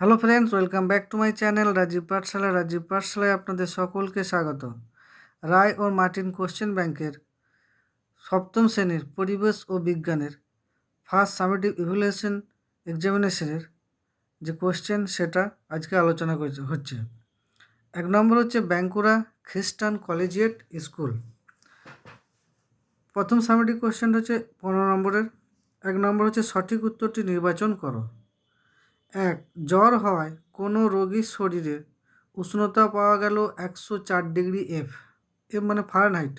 Hello friends welcome back to my channel Rajib Pathshala Rajib পাঠশালায় আপনাদের সকলকে স্বাগত। রায় ও মার্টিন কোশ্চেন ব্যাংকের সপ্তম শ্রেণির পরিবেশ ও বিজ্ঞানের ফার্স্ট সামেটিভ ইভ্যালুয়েশন এক্সামিনেশনের যে কোশ্চেন সেটা আজকে আলোচনা হচ্ছে। এক নম্বর হচ্ছে ব্যাঙ্কুরা খ্রিস্টান কলেজিয়েট স্কুল প্রথম সামেটিভ কোশ্চেনটা হচ্ছে পনেরো নম্বরের। এক নম্বর হচ্ছে সঠিক উত্তরটি নির্বাচন করো। এক, জ্বর হওয়ায় কোনো রোগীর শরীরে। উষ্ণতা পাওয়া গেল একশো চার ডিগ্রি এফ এফ মানে ফারেনহাইট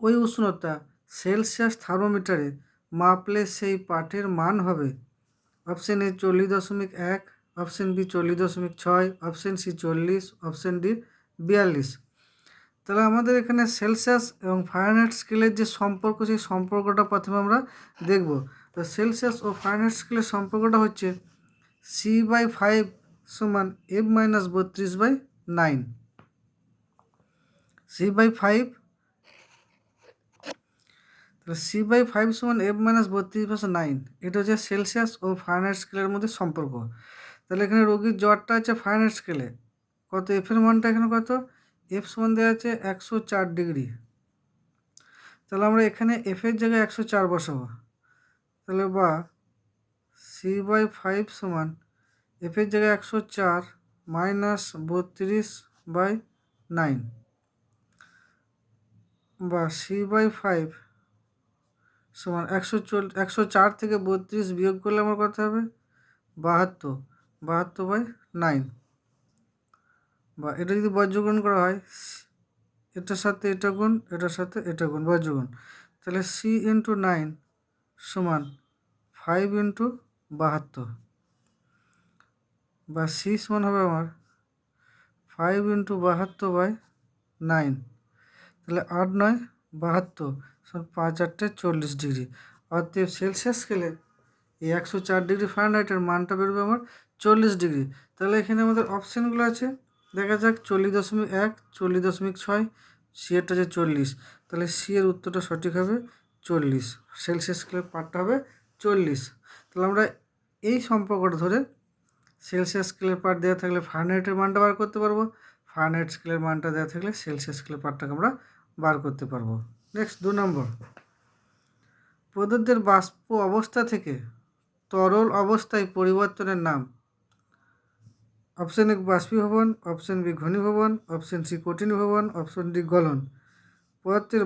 ওই উষ্ণতা সেলসিয়াস থার্মোমিটারে মাপলে সেই পাঠের মান হবে। অপশন এ চল্লিশ দশমিক এক, অপশন বি চল্লিশ দশমিক ছয়, অপশন সি চল্লিশ, অপশন ডি বিয়াল্লিশ। তাহলে আমাদের এখানে সেলসিয়াস এবং ফারেনহাইট স্কেলের যে সম্পর্ক, সেই সম্পর্কটা প্রথমে আমরা দেখব। তো সেলসিয়াস ও ফারেনহাইট স্কেলের সম্পর্কটা হচ্ছে সি বাই ফাইভ সমান এফ মাইনাস বত্রিশ by nine. C by five, তাহলে সি বাই ফাইভ সমান এফ মাইনাস বত্রিশ বাই নাইন, এটা হচ্ছে সেলসিয়াস ও ফারেনহাইট স্কেলের মধ্যে সম্পর্ক। তাহলে এখানে রোগীর জ্বরটা আছে ফারেনহাইট স্কেলে, কত এফের মানটা এখানে কত? এফ সমান দেওয়া আছে একশো চার ডিগ্রি। তাহলে আমরা এখানে এফের জায়গায় একশো চার বসাবো। তাহলে বা সি বাই ফাইভ সমান এফের জায়গায় একশো চার মাইনাস বত্রিশ বাই নাইন। বা সি বাই ফাইভ সমান একশো চল একশো চার থেকে বত্রিশ বিয়োগ করলে আমার কত হবে? বাহাত্তর বাহাত্তর বাই নাইন। বা এটা যদি বজ্রগুণ করা হয়, এটার সাথে এটা গুণ, এটার সাথে এটা গুণ, বজ্রগুণ। তাহলে সি ইন্টু নাইন সমান ফাইভ ইন্টু বাহাত্তর। বা সি সমান হবে আমার ফাইভ ইন্টু বাহাত্তর বাই নাইন তাহলে আট নয়, বাহাত্তর পাঁচ আটটে চল্লিশ ডিগ্রি অতএব সেলসিয়াস স্কেলে এই একশো চার ডিগ্রি ফারেনহাইটের মানটা বেরোবে আমার চল্লিশ ডিগ্রি তাহলে এখানে আমাদের অপশানগুলো আছে। দেখা যাক, চল্লিশ দশমিক এক, চল্লিশ দশমিক ছয় সি এরটা যে চল্লিশ। তাহলে সি এর উত্তরটা সঠিক হবে চল্লিশ। সেলসিয়াস স্কেলের পার্টটা হবে চল্লিশ। তাহলে আমরা এই সম্পর্কটা ধরে সেলসিয়াস স্কেলের পার্ট দেওয়া থাকলে ফারেনহাইটের মানটা বার করতে পারব। ফারেনহাইট স্কেলের মানটা দেওয়া থাকলে সেলসিয়াস স্কেলের পার্টটাকে আমরা বার করতে পারব। নেক্সট দু নম্বর। প্রদত্তের বাষ্প অবস্থা থেকে তরল অবস্থায় পরিবর্তনের নাম। অপশন এ বাষ্পীভবন। অপশন বি ঘনীভবন। অপশন সি কঠিনভবন। অপশন ডি গলন। পদার্থের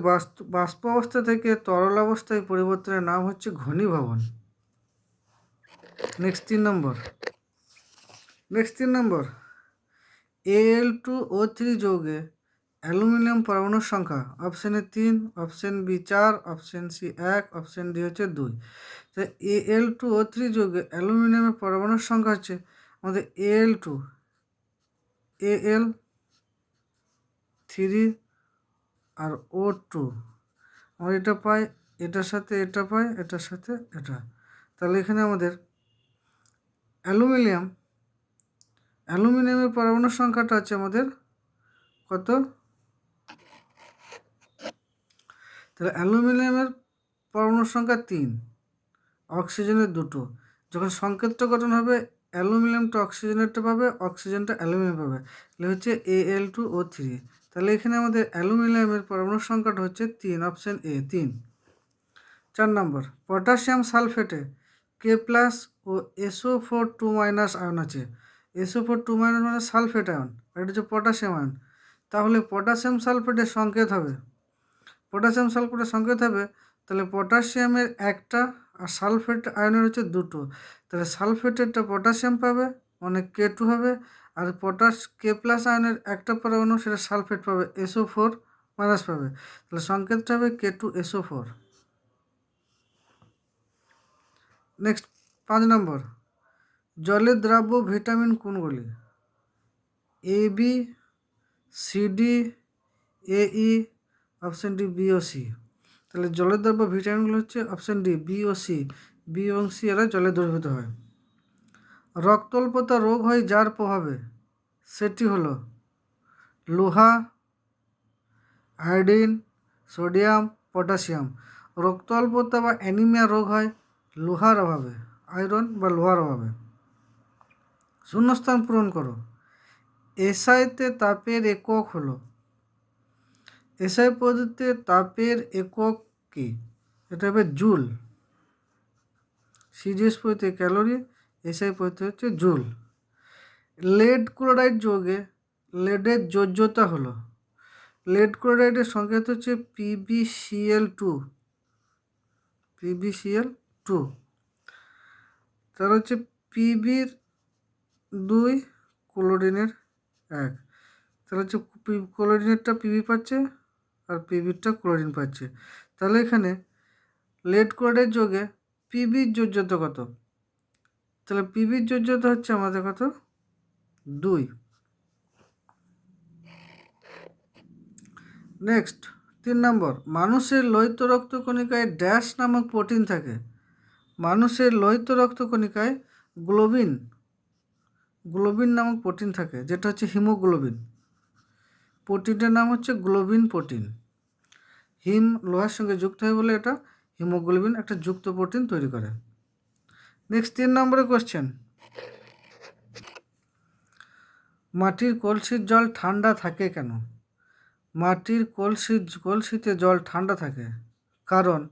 বাষ্প অবস্থা থেকে তরল অবস্থায় পরিবর্তনের নাম হচ্ছে ঘনীভবন। নেক্সট তিন নম্বর নেক্সট তিন নম্বর এল টু ও থ্রি যৌগে অ্যালুমিনিয়াম পরমাণুর সংখ্যা অপশানে তিন অপশান বি চার অপশান সি এক অপশান ডি হচ্ছে দুই। তো এ এল টু ও থ্রি যৌগে অ্যালুমিনিয়ামের পরমাণুর সংখ্যা হচ্ছে আমাদের L two A L three R O two আমরা এটা পাই, এটার সাথে এটা পাই, এটার সাথে এটা। তাহলে এখানে আমাদের অ্যালুমিনিয়াম, অ্যালুমিনিয়ামের পরমাণুর সংখ্যাটা আছে আমাদের কত? তাহলে অ্যালুমিনিয়ামের পরমাণুর সংখ্যা তিন, অক্সিজেনের দুটো। যখন সংকেতটা গঠন হবে, অ্যালুমিনিয়ামটা অক্সিজেনেরটা পাবে, অক্সিজেনটা অ্যালুমিনিয়াম পাবে। তাহলে হচ্ছে এ এল টু ও থ্রি তাহলে এখানে আমাদের অ্যালুমিনিয়ামের পরমাণুর সংখ্যাটা হচ্ছে তিন, অপশান এ তিন। চার নম্বর, পটাশিয়াম সালফেটে কে প্লাস ও SO four two minus ion আছে। এসও ফোর টু মাইনাস মানে সালফেট আয়ন এটা হচ্ছে পটাশিয়াম আয়ন তাহলে পটাশিয়াম সালফেটের সংকেত হবে। পটাশিয়াম সালফেটের সংকেত হবে, তাহলে পটাশিয়ামের একটা আর সালফেট আয়নের হচ্ছে দুটো। তাহলে সালফেটেরটা পটাশিয়াম পাবে মানে কে টু হবে, আর পটাশ কে প্লাস আয়নের একটা পরমাণু সেটা সালফেট পাবে এসও ফোর মাইনাস পাবে। তাহলে সংকেতটা হবে K two SO four next পাঁচ নম্বর। জলের দ্রাব্য ভিটামিন কোনগুলি? A B C D A E option D B O C তাহলে জলের দ্রব্য ভিটামিনগুলো হচ্ছে অপশান ডি বি ও সি বি এবং সি এরা জলে দ্রবীভূত হয়। রক্তল্পতা রোগ হয় যার প্রভাবে সেটি হলো লোহা, আয়োডিন, সোডিয়াম, পটাশিয়াম। রক্ত অল্পতা বা অ্যানিমিয়া রোগ হয় লোহার অভাবে, আয়রন বা লোহার অভাবে। শূন্যস্থান পূরণ করো। এসআইতে তাপের একক হলো। এসআই পদ্ধতিতে তাপের একক কি? এটা হবে জুল। সিজিএস পদ্ধতিতে ক্যালোরি, এসআই পদ্ধতি হচ্ছে জুল। লেড ক্লোরাইড যোগে, লেডের যোজ্যতা হলো। লেড ক্লোরাইডের সংকেত হচ্ছে পিবিসিএল টু। PBCL two. তার হচ্ছে পিবির দুই, ক্লোরিনের এক। তাহলে হচ্ছে ক্লোরিনেরটা পিবি পাচ্ছে আর পিবিরটা ক্লোরিন পাচ্ছে। তাহলে এখানে লেড ক্লোরাইডের যোগে পিবির যোজ্যতা কত? তাহলে পিবির যোজ্যতা হচ্ছে আমাদের কত? দুই। নেক্সট তিন নম্বর, মানুষের লোহিত রক্তকণিকায় ড্যাশ নামক প্রোটিন থাকে। মানুষের লোহিত রক্তকণিকায় গ্লোবিন গ্লোবিন নামক প্রোটিন থাকে, যেটা হচ্ছে হিমোগ্লোবিন। প্রোটিনটার নাম হচ্ছে গ্লোবিন প্রোটিন। হিম লোহার সঙ্গে যুক্ত হয় বলে এটা হিমোগ্লোবিন একটা যুক্ত প্রোটিন তৈরি করে। নেক্সট তিন নম্বরে কোশ্চেন। মাটির কলসির জল ঠান্ডা থাকে কেন? মাটির কলসির, কলসিতে জল ঠান্ডা থাকে। কারণ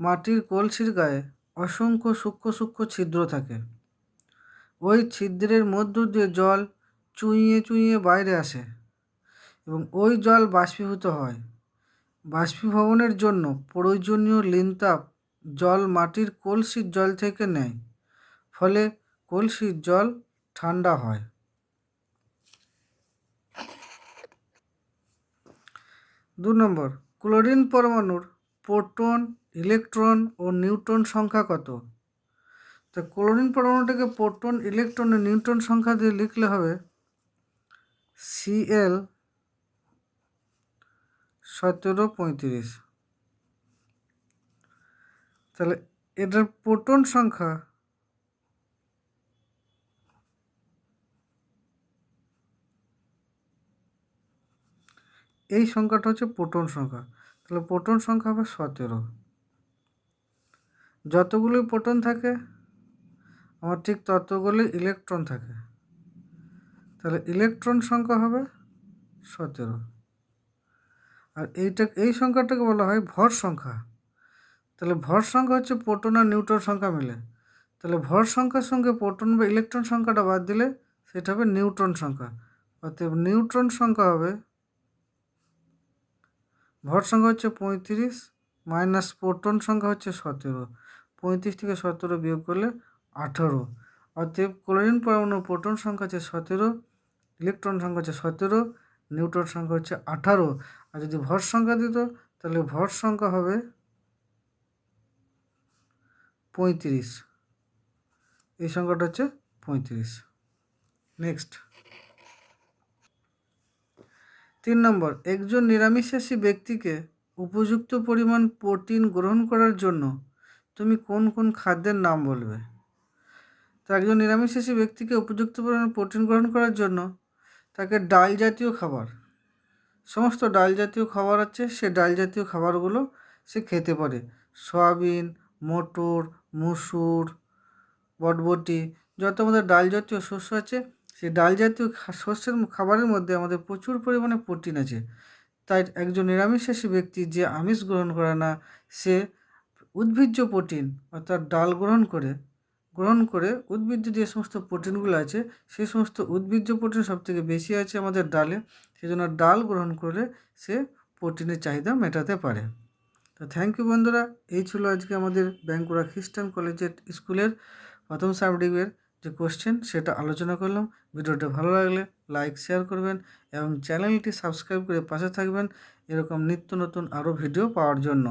মাটির কলসির গায়ে অসংখ্য সূক্ষ্ম সূক্ষ্ম ছিদ্র থাকে। ওই ছিদ্রের মধ্য দিয়ে জল চুঁইয়ে চুঁইয়ে বাইরে আসে এবং ওই জল বাষ্পীভূত হয়। বাষ্পীভবনের জন্য প্রয়োজনীয় লিনতাপ জল মাটির কলসির জল থেকে নেয়, ফলে কলসির জল ঠান্ডা হয়। দু নম্বর, ক্লোরিন পরমাণুর প্রোটন ইলেকট্রন ও নিউট্রন সংখ্যা কত? তো ক্লোরিন পরমাণুটাকে প্রোটন, ইলেকট্রন ও নিউট্রন সংখ্যা দিয়ে লিখলে হবে সিএল সতেরো পঁয়ত্রিশ। তাহলে এটার প্রোটন সংখ্যা এই সংখ্যাটা হচ্ছে প্রোটন সংখ্যা। তাহলে প্রোটন সংখ্যা হবে সতেরো। যতগুলি প্রোটন থাকে, আমার ঠিক ততগুলি ইলেকট্রন থাকে। তাহলে ইলেকট্রন সংখ্যা হবে সতেরো। আর এইটা, এই সংখ্যাটাকে বলা হয় ভর সংখ্যা। তাহলে ভর সংখ্যা হচ্ছে প্রোটন আর নিউট্রন সংখ্যা মিলে। তাহলে ভর সংখ্যার সঙ্গে প্রোটন বা ইলেকট্রন সংখ্যাটা বাদ দিলে সেটা হবে নিউট্রন সংখ্যা। অতএব নিউট্রন সংখ্যা হবে, ভর সংখ্যা হচ্ছে পঁয়ত্রিশ, মাইনাস প্রোটন সংখ্যা হচ্ছে সতেরো। পঁয়ত্রিশ থেকে সতেরো বিয়োগ করলে আঠারো। অতএব ক্লোরিন পরমাণু প্রোটন সংখ্যা হচ্ছে সতেরো, ইলেকট্রন সংখ্যা হচ্ছে সতেরো, নিউট্রন সংখ্যা হচ্ছে আঠারো। আর যদি ভর সংখ্যা দিত, তাহলে ভর সংখ্যা হবে পঁয়ত্রিশ। এই সংখ্যাটা হচ্ছে পঁয়ত্রিশ। নেক্সট তিন নম্বর, একজন নিরামিষাশী ব্যক্তিকে উপযুক্ত পরিমাণ প্রোটিন গ্রহণ করার জন্য তুমি কোন কোন খাদ্যের নাম বলবে? তো একজন নিরামিষাশী ব্যক্তিকে উপযুক্ত পরিমাণ প্রোটিন গ্রহণ করার জন্য তাকে ডাল জাতীয় খাবার, সমস্ত ডাল জাতীয় খাবার আছে, সে ডাল জাতীয় খাবারগুলো সে খেতে পারে। সয়াবিন, মটর, মুসুর, বটবটি, যত আমাদের ডাল জাতীয় শস্য আছে সেই ডাল জাতীয় শস্যের খাবারের মধ্যে আমাদের প্রচুর পরিমাণে প্রোটিন আছে। তাই একজন নিরামিষাশী ব্যক্তি যে আমিষ গ্রহণ করে না, সে উদ্ভিজ্জ প্রোটিন অর্থাৎ ডাল গ্রহণ করে গ্রহণ করে উদ্ভিজ্জ যে সমস্ত প্রোটিনগুলো আছে সেই সমস্ত উদ্ভিজ্জ প্রোটিন সবথেকে বেশি আছে আমাদের ডালে। সেই জন্য ডাল গ্রহণ করলে সে প্রোটিনের চাহিদা মেটাতে পারে। তো থ্যাংক ইউ বন্ধুরা, এই ছিল আজকে আমাদের ব্যাঙ্কুড়া খ্রিস্টান কলেজের স্কুলের প্রথম সাবডিভিয়ের যে কোশ্চেন সেটা আলোচনা করলাম। ভিডিওটা ভালো লাগলে লাইক শেয়ার করবেন এবং চ্যানেলটি সাবস্ক্রাইব করে পাশে থাকবেন। এরকম নিত্য নতুন আরও ভিডিও পাওয়ার জন্য।